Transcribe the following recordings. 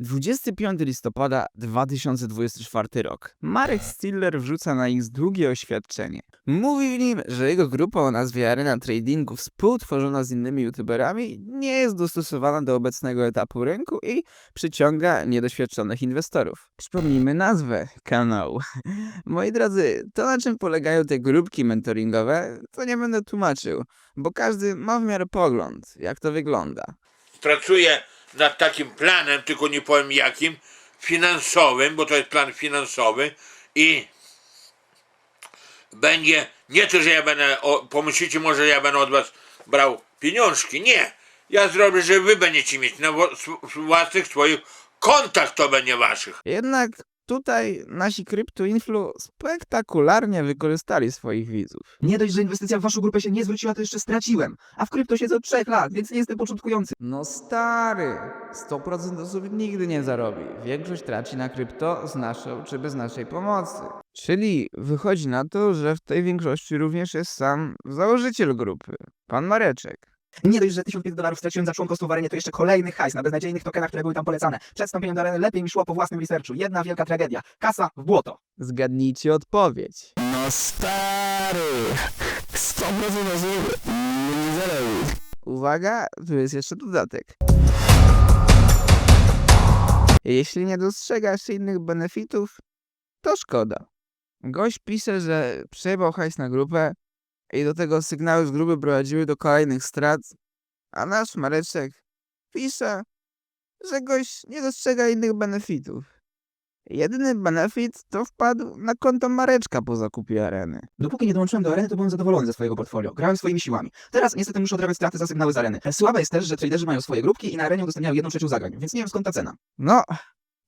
25 listopada 2024 rok. Marek Stiller wrzuca na X długie oświadczenie. Mówi w nim, że jego grupa o nazwie Arena Tradingu współtworzona z innymi youtuberami nie jest dostosowana do obecnego etapu rynku i przyciąga niedoświadczonych inwestorów. Przypomnijmy nazwę kanału. Moi drodzy, to na czym polegają te grupki mentoringowe, to nie będę tłumaczył, bo każdy ma w miarę pogląd, jak to wygląda. pracuję nad takim planem, tylko nie powiem jakim, finansowym, bo to jest plan finansowy i będzie, nie to, że ja będę, o, pomyślicie może, że ja będę od was brał pieniążki, nie. Ja zrobię, że wy będziecie mieć na sw- własnych swoich kontach, to będzie waszych. Jednak tutaj nasi kryptoinflu spektakularnie wykorzystali swoich widzów. Nie dość, że inwestycja w waszą grupę się nie zwróciła, to jeszcze straciłem. A w krypto siedzę od trzech lat, więc nie jestem początkujący. No stary, 100% osób nigdy nie zarobi. Większość traci na krypto z naszą czy bez naszej pomocy. Czyli wychodzi na to, że w tej większości również jest sam założyciel grupy, pan Mareczek. Nie dość, że 1500 dolarów straciłem za członkostwo w arenie, to jeszcze kolejny hajs na beznadziejnych tokenach, które były tam polecane. Przed wstąpieniem do areny lepiej mi szło po własnym researchu. Jedna wielka tragedia. Kasa w błoto. Zgadnijcie odpowiedź. No stary, 100% osób nie zarobi. Uwaga, tu jest jeszcze dodatek. Jeśli nie dostrzegasz innych benefitów, to szkoda. Gość pisze, że przejebał hajs na grupę i do tego sygnały z grupy prowadziły do kolejnych strat, a nasz Mareczek pisze, że gość nie dostrzega innych benefitów. Jedyny benefit to wpadł na konto Mareczka po zakupie areny. Dopóki nie dołączyłem do areny, to byłem zadowolony ze swojego portfolio. Grałem swoimi siłami. Teraz niestety muszę odrabiać straty za sygnały z areny. Słabe jest też, że traderzy mają swoje grupki i na arenie udostępniają jedną trzecią zagrań, więc nie wiem skąd ta cena. No,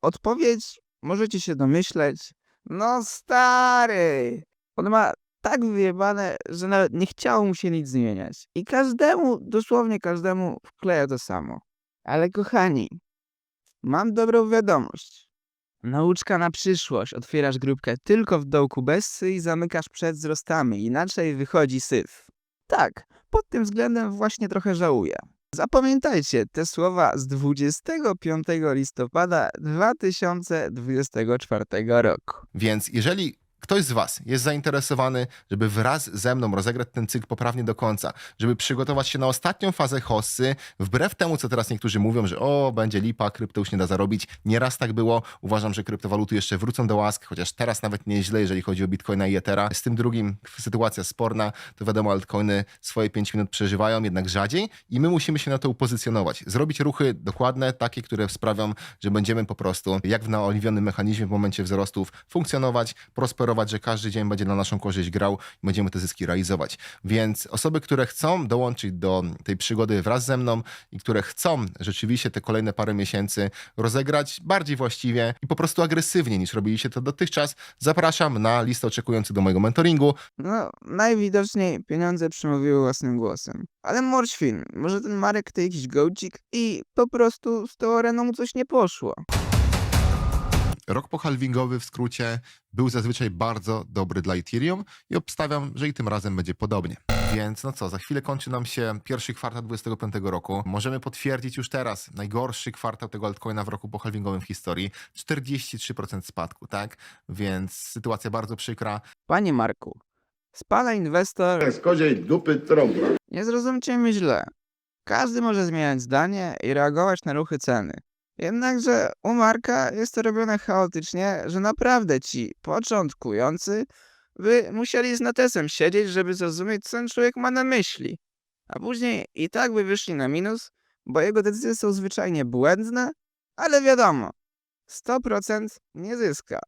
odpowiedź możecie się domyśleć. No stary, on ma tak wyjebane, że nawet nie chciało mu się nic zmieniać. I każdemu, dosłownie każdemu wkleja to samo. Ale kochani, mam dobrą wiadomość. Nauczka na przyszłość. Otwierasz grupkę tylko w dołku bessy i zamykasz przed wzrostami, inaczej wychodzi syf. Tak, pod tym względem właśnie trochę żałuję. Zapamiętajcie te słowa z 25 listopada 2024 roku. Więc jeżeli ktoś z Was jest zainteresowany, żeby wraz ze mną rozegrać ten cykl poprawnie do końca, żeby przygotować się na ostatnią fazę hossy, wbrew temu, co teraz niektórzy mówią, że o, będzie lipa, krypto już nie da zarobić. Nieraz tak było. Uważam, że kryptowaluty jeszcze wrócą do łask, chociaż teraz nawet nie jest źle, jeżeli chodzi o Bitcoina i Ethera. Z tym drugim sytuacja sporna, to wiadomo, altcoiny swoje 5 minut przeżywają, jednak rzadziej i my musimy się na to upozycjonować. Zrobić ruchy dokładne, takie, które sprawią, że będziemy po prostu, jak w naoliwionym mechanizmie w momencie wzrostów, funkcjonować, prosperować, że każdy dzień będzie na naszą korzyść grał i będziemy te zyski realizować. Więc osoby, które chcą dołączyć do tej przygody wraz ze mną i które chcą rzeczywiście te kolejne parę miesięcy rozegrać bardziej właściwie i po prostu agresywnie niż robiliście to dotychczas, zapraszam na listę oczekujących do mojego mentoringu. No, najwidoczniej pieniądze przemówiły własnym głosem. Ale morświn, może ten Marek to jakiś gołcik i po prostu z mu coś nie poszło. Rok pohalvingowy w skrócie był zazwyczaj bardzo dobry dla Ethereum i obstawiam, że i tym razem będzie podobnie. Więc no co, za chwilę kończy nam się pierwszy kwartał 2025 roku. Możemy potwierdzić już teraz najgorszy kwartał tego altcoina w roku pohalvingowym w historii. 43% spadku, tak? Więc sytuacja bardzo przykra. Panie Marku, z pana inwestor z koziej dupy trąba. Nie zrozumcie mnie źle. Każdy może zmieniać zdanie i reagować na ruchy ceny. Jednakże u Marka jest to robione chaotycznie, że naprawdę ci początkujący by musieli z notesem siedzieć, żeby zrozumieć, co ten człowiek ma na myśli. A później i tak by wyszli na minus, bo jego decyzje są zwyczajnie błędne, ale wiadomo, 100% nie zyska.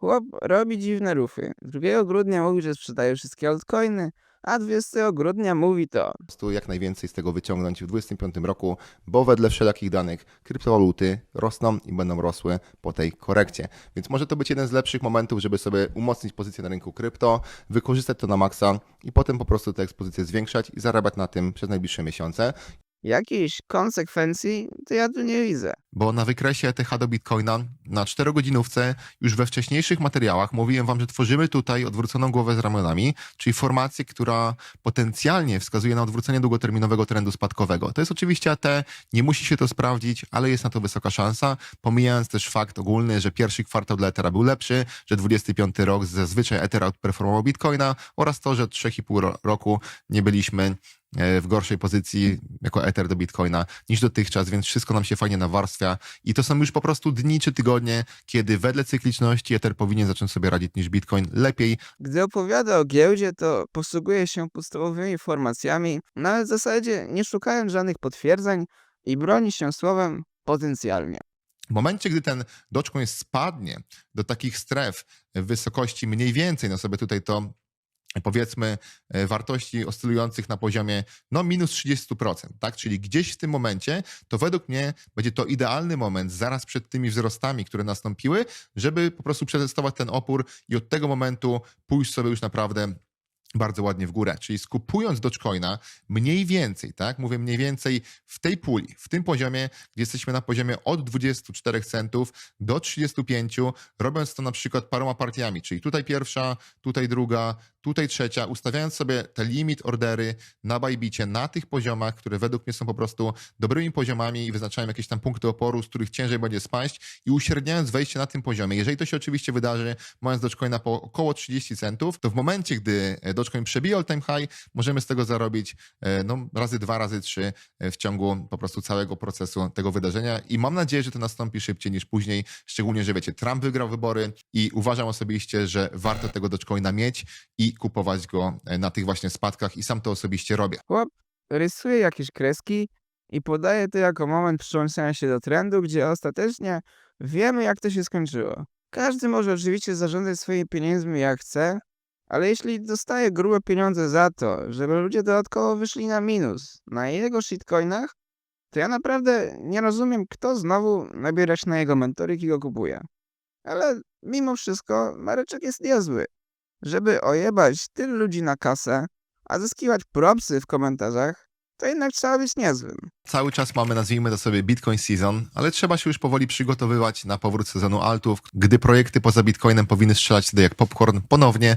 Chłop robi dziwne ruchy. 2 grudnia mówi, że sprzedaje wszystkie altcoiny, a 20 grudnia mówi to. po jak najwięcej z tego wyciągnąć w 2025 roku, bo wedle wszelakich danych kryptowaluty rosną i będą rosły po tej korekcie. Więc może to być jeden z lepszych momentów, żeby sobie umocnić pozycję na rynku krypto, wykorzystać to na maksa i potem po prostu tę ekspozycję zwiększać i zarabiać na tym przez najbliższe miesiące. Jakichś konsekwencji, to ja tu nie widzę. Bo na wykresie ETH do Bitcoina na 4-godzinówce już we wcześniejszych materiałach mówiłem wam, że tworzymy tutaj odwróconą głowę z ramionami, czyli formację, która potencjalnie wskazuje na odwrócenie długoterminowego trendu spadkowego. To jest oczywiście AT, nie musi się to sprawdzić, ale jest na to wysoka szansa, pomijając też fakt ogólny, że pierwszy kwartał dla Ethera był lepszy, że 25 rok zazwyczaj Ether outperformował Bitcoina oraz to, że od 3,5 ro- roku nie byliśmy w gorszej pozycji jako Ether do Bitcoina niż dotychczas, więc wszystko nam się fajnie nawarstwia i to są już po prostu dni czy tygodnie, kiedy wedle cykliczności Ether powinien zacząć sobie radzić niż Bitcoin lepiej. Gdy opowiada o giełdzie, to posługuje się podstawowymi informacjami, nawet w zasadzie nie szukając żadnych potwierdzeń i broni się słowem potencjalnie. W momencie, gdy ten Dogecoin spadnie do takich stref w wysokości mniej więcej, no sobie tutaj to powiedzmy e, wartości oscylujących na poziomie no minus 30%, tak? Czyli gdzieś w tym momencie to według mnie będzie to idealny moment zaraz przed tymi wzrostami, które nastąpiły, żeby po prostu przetestować ten opór i od tego momentu pójść sobie już naprawdę bardzo ładnie w górę. Czyli skupując Dogecoina mniej więcej, tak? Mówię mniej więcej w tej puli, w tym poziomie, gdzie jesteśmy na poziomie od 24 centów do 35, robiąc to na przykład paroma partiami, czyli tutaj pierwsza, tutaj druga, tutaj trzecia, ustawiając sobie te limit ordery na Bajbicie na tych poziomach, które według mnie są po prostu dobrymi poziomami i wyznaczają jakieś tam punkty oporu, z których ciężej będzie spaść i uśredniając wejście na tym poziomie. Jeżeli to się oczywiście wydarzy, mając Dogecoina po około 30 centów, to w momencie, gdy e, Dogecoin przebije all time high, możemy z tego zarobić e, no, razy dwa, razy trzy e, w ciągu po prostu całego procesu tego wydarzenia i mam nadzieję, że to nastąpi szybciej niż później, szczególnie, że wiecie, Trump wygrał wybory i uważam osobiście, że warto tego Dogecoina mieć i kupować go e, na tych właśnie spadkach i sam to osobiście robię. Chłop rysuje jakieś kreski i podaje to jako moment przyłączenia się do trendu, gdzie ostatecznie wiemy, jak to się skończyło. Każdy może oczywiście zarządzać swoimi pieniędzmi jak chce, ale jeśli dostaje grube pieniądze za to, żeby ludzie dodatkowo wyszli na minus na jego shitcoinach, to ja naprawdę nie rozumiem, kto znowu nabiera się na jego mentorik i go kupuje. Ale mimo wszystko Mareczek jest niezły. Żeby ojebać tylu ludzi na kasę, a zyskiwać propsy w komentarzach, to jednak trzeba być niezłym. Cały czas mamy, nazwijmy to sobie Bitcoin Season, ale trzeba się już powoli przygotowywać na powrót sezonu altów, gdy projekty poza Bitcoinem powinny strzelać wtedy jak popcorn ponownie